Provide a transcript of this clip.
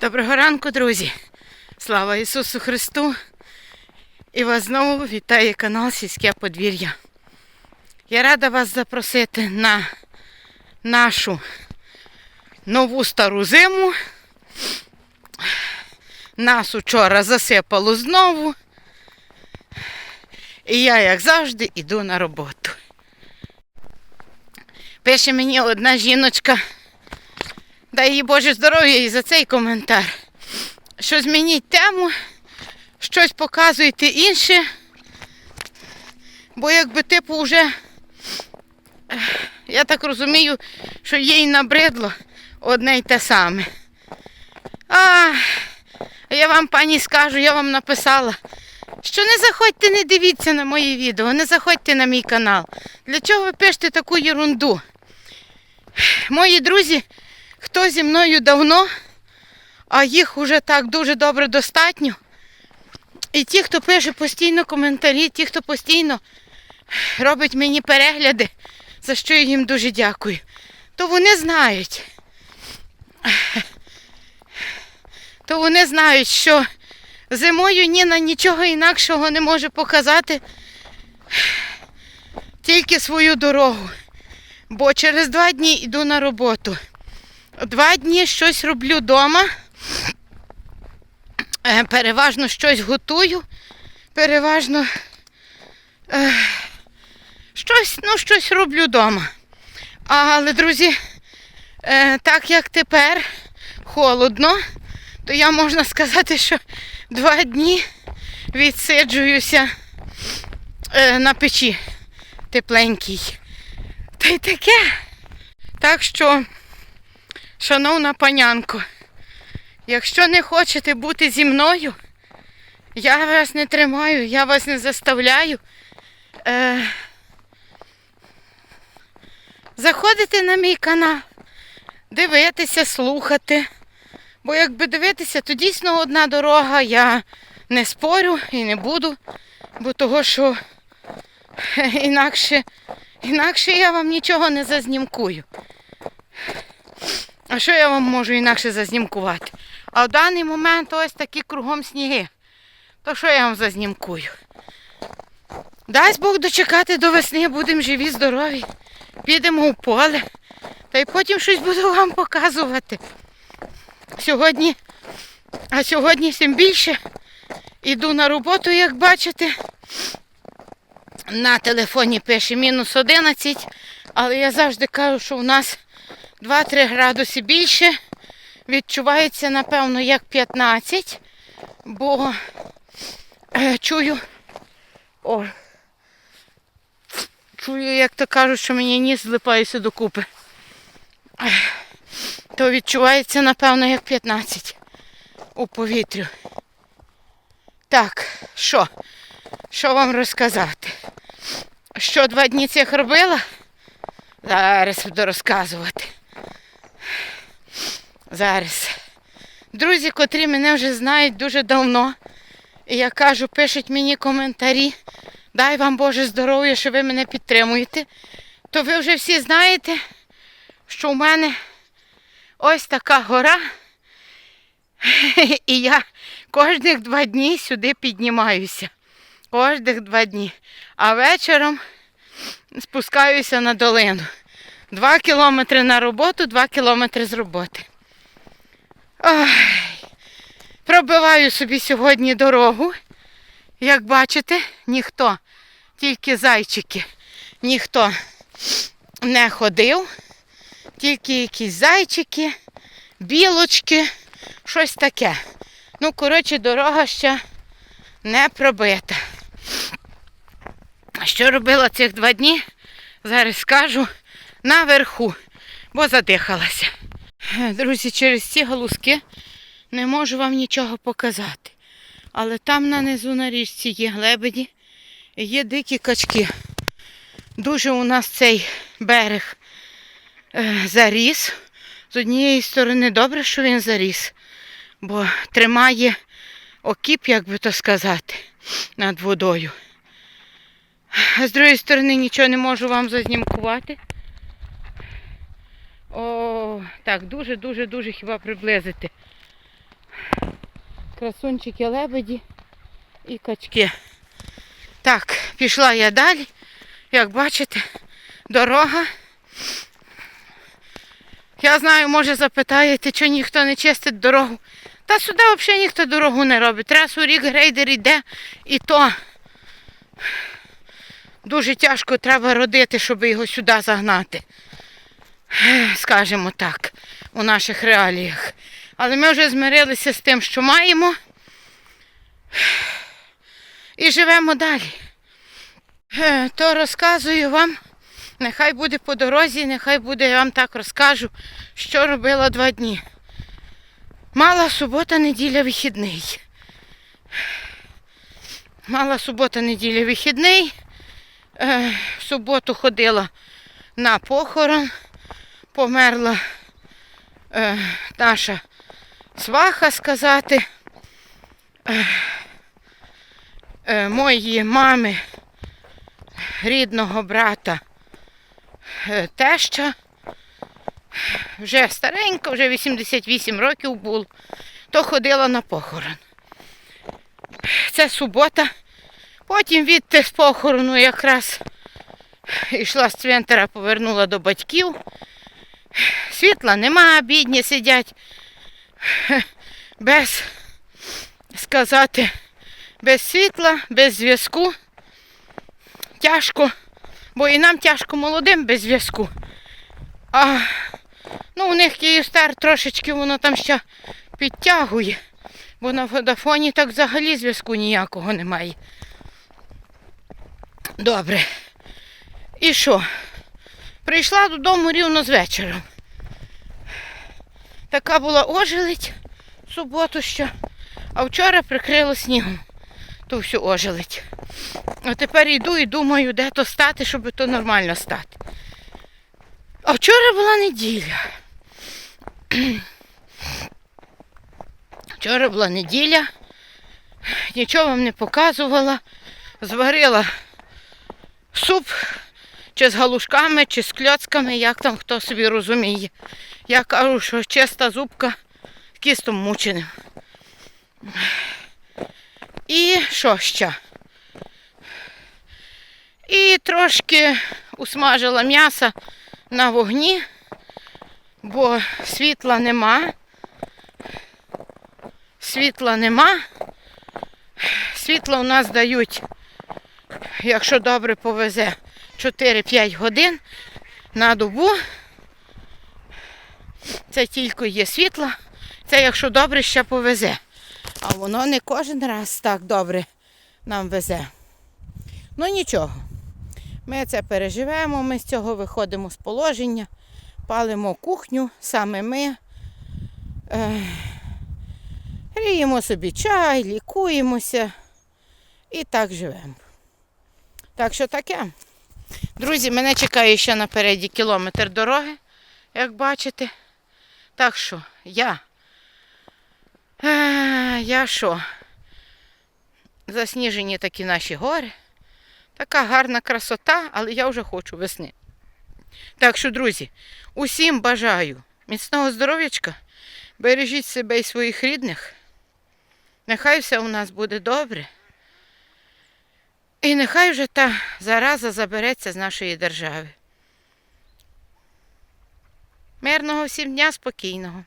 Доброго ранку, друзі! Слава Ісусу Христу! І вас знову вітає канал Сільське подвір'я. Я рада вас запросити на нашу нову стару зиму. Нас учора засипало знову. І я, як завжди, іду на роботу. Пише мені одна жіночка. Дай їй Боже здоров'я і за цей коментар. Що змініть тему, щось показуйте інше. Бо якби типу вже, я так розумію, що їй набридло одне й те саме. А я вам, пані, скажу, я вам написала, що не заходьте, не дивіться на мої відео, не заходьте на мій канал. Для чого ви пишете таку ерунду? Мої друзі, хто зі мною давно, а їх уже так дуже добре достатньо. І ті, хто пише постійно коментарі, ті, хто постійно робить мені перегляди, за що я їм дуже дякую, то вони знають. То вони знають, що зимою Ніна нічого інакшого не може показати, тільки свою дорогу. Бо через два дні йду на роботу. Два дні щось роблю вдома. Е, Переважно щось готую. Переважно е, щось, ну, щось роблю вдома. Але, друзі, е, так як тепер холодно, то я можна сказати, що два дні відсиджуюся на печі тепленькій. Та й таке. Так що, шановна панянко, якщо не хочете бути зі мною, я вас не тримаю, я вас не заставляю. Е, заходити на мій канал, дивитися, слухати. Бо якби дивитися, то дійсно одна дорога, я не спорю і не буду, бо того, що інакше Інакше я вам нічого не зазнімкую. А що я вам можу інакше зазнімкувати? А в даний момент ось такі кругом сніги. То що я вам зазнімкую? Дасть Бог дочекати до весни, будемо живі, здорові. Підемо в поле. Та й потім щось буду вам показувати. Сьогодні, а сьогодні тим більше іду на роботу, як бачите. На телефоні пише мінус 11, але я завжди кажу, що у нас 2-3 градуси більше. Відчувається, напевно, як 15, бо е, чую, о, чую, як то кажуть, що мені ніс злипається докупи. То відчувається, напевно, як 15 у повітрю. Так, що? Що вам розказати? Що два дні цих робила? Зараз буду розказувати. Зараз. Друзі, котрі мене вже знають дуже давно. І я кажу, пишуть мені коментарі. Дай вам Боже здоров'я, що ви мене підтримуєте. То ви вже всі знаєте, що в мене ось така гора. І я кожних два дні сюди піднімаюся. Кожних два дні. А вечором спускаюся на долину. Два кілометри на роботу, два кілометри з роботи. Ой. Пробиваю собі сьогодні дорогу. Як бачите, ніхто, тільки зайчики, ніхто не ходив, тільки якісь зайчики, білочки, щось таке. Ну, коротше, дорога ще не пробита. Що робила цих два дні? Зараз скажу наверху, бо задихалася. Друзі, через ці галузки не можу вам нічого показати. Але там нанизу на річці є глебеді, і є дикі качки. Дуже у нас цей берег е, заріс. З однієї сторони добре, що він заріс, бо тримає окіп, як би то сказати, над водою. А з другої сторони нічого не можу вам зазнімкувати. О, так, дуже-дуже-дуже хіба приблизити. красунчики лебеді і качки. Так, пішла я далі. Як бачите, дорога. Я знаю, може запитаєте, чи ніхто не чистить дорогу. Та сюди взагалі ніхто дорогу не робить. Раз у рік грейдер йде і то дуже тяжко треба родити, щоб його сюди загнати. Скажімо так, у наших реаліях. Але ми вже змирилися з тим, що маємо. І живемо далі. Е, То розказую вам. Нехай буде по дорозі, нехай буде, я вам так розкажу, що робила два дні. Мала субота, неділя, вихідний. Мала субота, неділя, вихідний. Е, в суботу ходила на похорон. Померла е, наша сваха сказати. Е, е, моєї мами, рідного брата е, теща. Вже старенька, вже 88 років було, то ходила на похорон. Це субота. Потім від з похорону якраз йшла з цвинтара, повернула до батьків. Світла нема, бідні сидять. Без сказати, без світла, без зв'язку. Тяжко, бо і нам тяжко молодим без зв'язку. А ну, у них Київстар трошечки воно там ще підтягує, бо на водофоні так взагалі зв'язку ніякого немає. Добре. І що? Прийшла додому рівно з вечора. Така була ожеледь в суботу ще, а вчора прикрило снігом ту всю ожеледь. А тепер йду і думаю, де то стати, щоб то нормально стати. А вчора була неділя. Вчора була неділя, нічого вам не показувала. Зварила суп чи з галушками, чи з кльоцками, як там хто собі розуміє. Я кажу, що чиста зубка кістом мученим. І що ще? І трошки усмажила м'ясо на вогні, бо світла нема. Світла нема. Світло у нас дають, якщо добре повезе, 4-5 годин на добу. Це тільки є світло. Це якщо добре ще повезе. А воно не кожен раз так добре нам везе. Ну нічого. Ми це переживемо, ми з цього виходимо з положення, палимо кухню, саме ми. Е, гріємо собі чай, лікуємося і так живемо. Так що таке. Друзі, мене чекає ще напереді кілометр дороги, як бачите. Так що я. Е, я що? Засніжені такі наші гори. Така гарна красота, але я вже хочу весни. Так що, друзі, усім бажаю міцного здоров'ячка, бережіть себе і своїх рідних. Нехай все у нас буде добре. І нехай вже та зараза забереться з нашої держави. Мирного всім дня спокійного.